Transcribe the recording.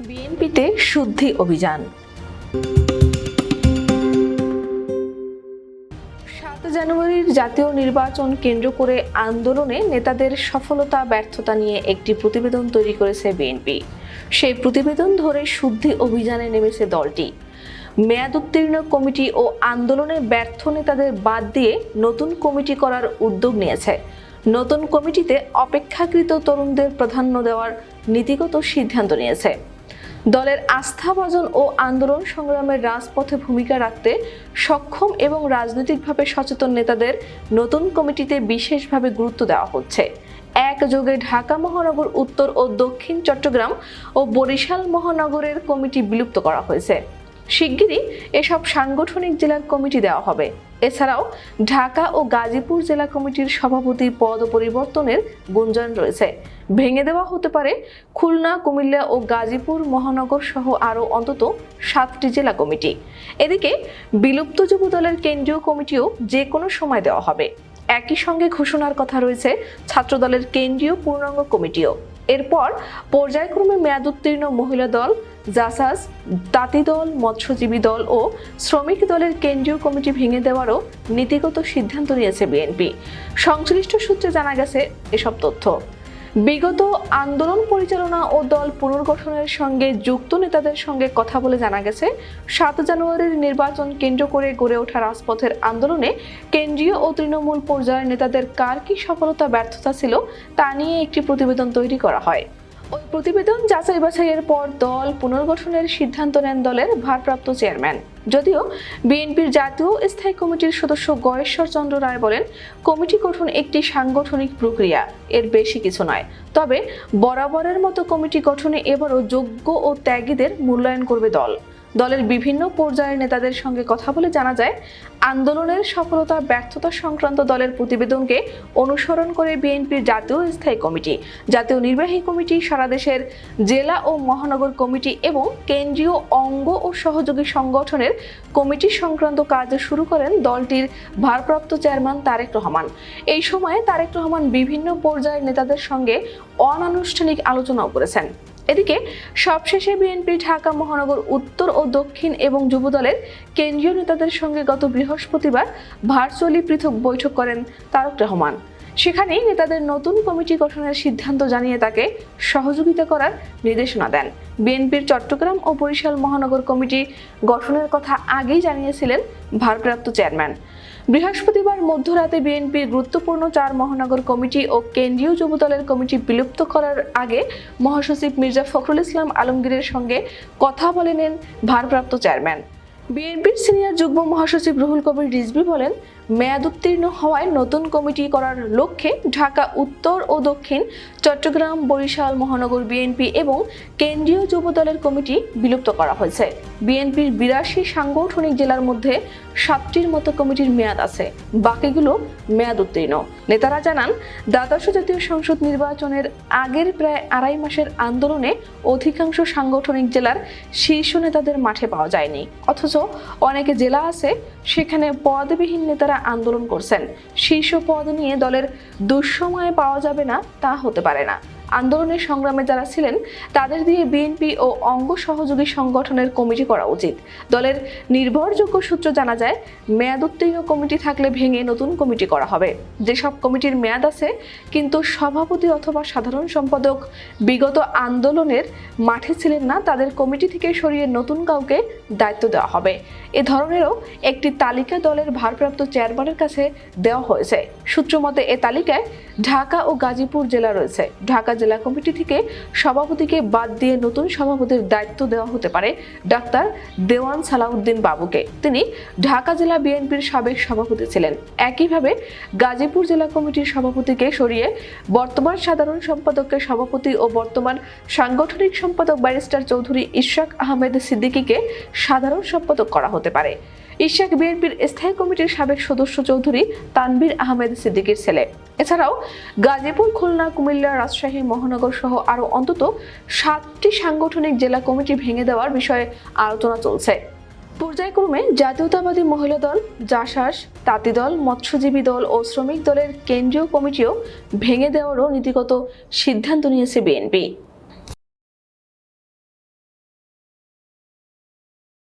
বিএনপিতে শুদ্ধি অভিযান। সাত জানুয়ারির জাতীয় নির্বাচন কেন্দ্র করে আন্দোলনে নেতাদের সফলতা, ব্যর্থতা নিয়ে একটি প্রতিবেদন তৈরি করেছে বিএনপি। সেই প্রতিবেদন ধরে শুদ্ধি অভিযানে নেমেছে দলটি। মেয়াদ উত্তীর্ণ কমিটি ও আন্দোলনে ব্যর্থ নেতাদের বাদ দিয়ে নতুন কমিটি করার উদ্যোগ নিয়েছে। নতুন কমিটিতে অপেক্ষাকৃত তরুণদের প্রাধান্য দেওয়ার নীতিগত সিদ্ধান্ত নিয়েছে। দলের আস্থাভাজন ও আন্দোলন সংগ্রামের রাজপথে ভূমিকা রাখতে সক্ষম এবং রাজনৈতিকভাবে সচেতন নেতাদের নতুন কমিটিতে বিশেষভাবে গুরুত্ব দেওয়া হচ্ছে। একযোগে ঢাকা মহানগর উত্তর ও দক্ষিণ চট্টগ্রাম ও বরিশাল মহানগরের কমিটি বিলুপ্ত করা হয়েছে। শিগগিরই এসব সাংগঠনিক জেলার কমিটি দেওয়া হবে। এছাড়াও ঢাকা ও গাজীপুর জেলা কমিটির সভাপতি পদ পরিবর্তনের গুঞ্জন রয়েছে। ভেঙে দেওয়া হতে পারে খুলনা, কুমিল্লা ও গাজীপুর মহানগর সহ আরও অন্তত সাতটি জেলা কমিটি। এদিকে বিলুপ্ত যুব দলের কেন্দ্রীয় কমিটিও যে কোনো সময় দেওয়া হবে। একই সঙ্গে ঘোষণার কথা রয়েছে ছাত্রদলের কেন্দ্রীয় পূর্ণাঙ্গ কমিটিও। এরপর পর্যায়ক্রমে মেয়াদ উত্তীর্ণ মহিলা দল জাসাস, তাঁতি দল, মৎস্যজীবী দল ও শ্রমিক দলের কেন্দ্রীয় কমিটি ভেঙে দেওয়ারও নীতিগত সিদ্ধান্ত নিয়েছে বিএনপি। সংশ্লিষ্ট সূত্রে জানা গেছে এসব তথ্য। বিগত আন্দোলন পরিচালনা ও দল পুনর্গঠনের সঙ্গে যুক্ত নেতাদের সঙ্গে কথা বলে জানা গেছে, সাত জানুয়ারির নির্বাচন কেন্দ্র করে গড়ে ওঠা রাজপথের আন্দোলনে কেন্দ্রীয় ও তৃণমূল পর্যায়ের নেতাদের কার কি সফলতা, ব্যর্থতা ছিল তা নিয়ে একটি প্রতিবেদন তৈরি করা হয়। ওই প্রতিবেদন যাচাই বাছাইয়ের পর দল পুনর্গঠনের সিদ্ধান্ত নেন দলের ভারপ্রাপ্ত চেয়ারম্যান। যদিও বিএনপির জাতীয় স্থায়ী কমিটির সদস্য গয়েশ্বর চন্দ্র রায় বলেন, কমিটি গঠন একটি সাংগঠনিক প্রক্রিয়া, এর বেশি কিছু নয়। তবে বরাবরের মতো কমিটি গঠনে এবারও যোগ্য ও ত্যাগীদের মূল্যায়ন করবে দল। দলের বিভিন্ন পর্যায়ের নেতাদের সঙ্গে কথা বলে জানা যায়, আন্দোলনের সফলতা, ব্যর্থতা সংক্রান্ত দলের প্রতিবেদনকে অনুসরণ করে বিএনপির জাতীয় স্থায়ী কমিটি, জাতীয় নির্বাহী কমিটি, সারা দেশের জেলা ও মহানগর কমিটি এবং কেন্দ্রীয় অঙ্গ ও সহযোগী সংগঠনের কমিটি সংক্রান্ত কাজ শুরু করেন দলটির ভারপ্রাপ্ত চেয়ারম্যান তারেক রহমান। এই সময়ে তারেক রহমান বিভিন্ন পর্যায়ের নেতাদের সঙ্গে অনানুষ্ঠানিক আলোচনাও করেছেন। এদিকে সবশেষে বিএনপি, ঢাকা, মহানগর, উত্তর ও দক্ষিণ এবং যুবদলের কেন্দ্রীয় নেতাদের সঙ্গে গত বৃহস্পতিবার ভার্চুয়ালি পৃথক বৈঠক করেন তারক রহমান। সেখানেই নেতাদের নতুন কমিটি গঠনের সিদ্ধান্ত জানিয়ে তাকে সহযোগিতা করার নির্দেশনা দেন। বিএনপির চট্টগ্রাম ও বরিশাল মহানগর কমিটি গঠনের কথা আগেই জানিয়েছিলেন ভারপ্রাপ্ত চেয়ারম্যান। বৃহস্পতিবার মধ্যরাতে বিএনপির গুরুত্বপূর্ণ চার মহানগর কমিটি ও কেন্দ্রীয় যুবদলের কমিটি বিলুপ্ত করার আগে মহাসচিব মির্জা ফখরুল ইসলাম আলমগীরের সঙ্গে কথা বলে নেন ভারপ্রাপ্ত চেয়ারম্যান। বিএনপির সিনিয়র যুগ্ম মহাসচিব রুহুল কবির রিজভি বলেন মেয়াদ উত্তীর্ণ হওয়ায় নতুন কমিটি করার লক্ষ্যে ঢাকা উত্তর ও দক্ষিণ, চট্টগ্রাম, বরিশাল, মহানগর বিএনপি এবং কেন্দ্রীয় যুবদলের কমিটি বিলুপ্ত করা হয়েছে। বিএনপির বিরাশি সাংগঠনিক জেলার মধ্যে সাতটির মতো কমিটির মেয়াদ আছে। বাকিগুলো মেয়াদ উত্তীর্ণ। নেতারা জানান, দ্বাদশ জাতীয় সংসদ নির্বাচনের আগের প্রায় আড়াই মাসের আন্দোলনে অধিকাংশ সাংগঠনিক জেলার শীর্ষ নেতাদের মাঠে পাওয়া যায়নি। অথচ অনেকে জেলা আছে, সেখানে পদবিহীন নেতারা আন্দোলন করছেন। শীর্ষ পদ নিয়ে দলের দুঃসময়ে পাওয়া যাবে না তা হতে পারে না। আন্দোলনের সংগ্রামে যারা ছিলেন, তাদের দিয়ে বিএনপি ও অঙ্গ সহযোগী সংগঠনের কমিটি করা উচিত। দলের নির্ভরযোগ্য সূত্র জানা যায়, মেয়াদ উত্তীর্ণ কমিটি থাকলে ভেঙে নতুন কমিটি করা হবে। যেসব কমিটির মেয়াদ আছে, কিন্তু সভাপতি অথবা সাধারণ সম্পাদক বিগত আন্দোলনের মাঠে ছিলেন না, তাদের কমিটি থেকে সরিয়ে নতুন কাউকে দায়িত্ব দেওয়া হবে। এ ধরনেরও একটি তালিকা দলের ভারপ্রাপ্ত চেয়ারম্যানের কাছে দেওয়া হয়েছে। সূত্রমতে এ তালিকায় ঢাকা ও গাজীপুর জেলা রয়েছে। ঢাকা জেলা কমিটি থেকে সভাপতিকে বাদ দিয়ে নতুন সভাপতির দায়িত্ব দেওয়া হতে পারে ডাক্তার দেওয়ান সালাউদ্দিন বাবুকে। তিনি ঢাকা জেলা বিএনপির সাবেক সভাপতি ছিলেন। একইভাবে গাজীপুর জেলা কমিটির সভাপতিকে সরিয়ে বর্তমান সাধারণ সম্পাদকের সভাপতি ও বর্তমান সাংগঠনিক সম্পাদক ব্যারিস্টার চৌধুরী ইশরাক আহমেদ সিদ্দিকীকে সাধারণ সম্পাদক করা হতে পারে। ইশাক বিএনপির স্থায়ী কমিটির সাবেক সদস্য চৌধুরী তানবীর আহমেদ সিদ্দিকীর ছেলে। এছাড়াও গাজীপুর, খুলনা, কুমিল্লা, রাজশাহী, মহানগর সহ আরও অন্তত সাতটি সাংগঠনিক জেলা কমিটি ভেঙে দেওয়ার বিষয়ে আলোচনা চলছে। পর্যায়ক্রমে জাতীয়তাবাদী মহিলা দল জাসাস তাঁতি দল, মৎস্যজীবী দল ও শ্রমিক দলের কেন্দ্রীয় কমিটিও ভেঙে দেওয়ারও নীতিগত সিদ্ধান্ত নিয়েছে বিএনপি।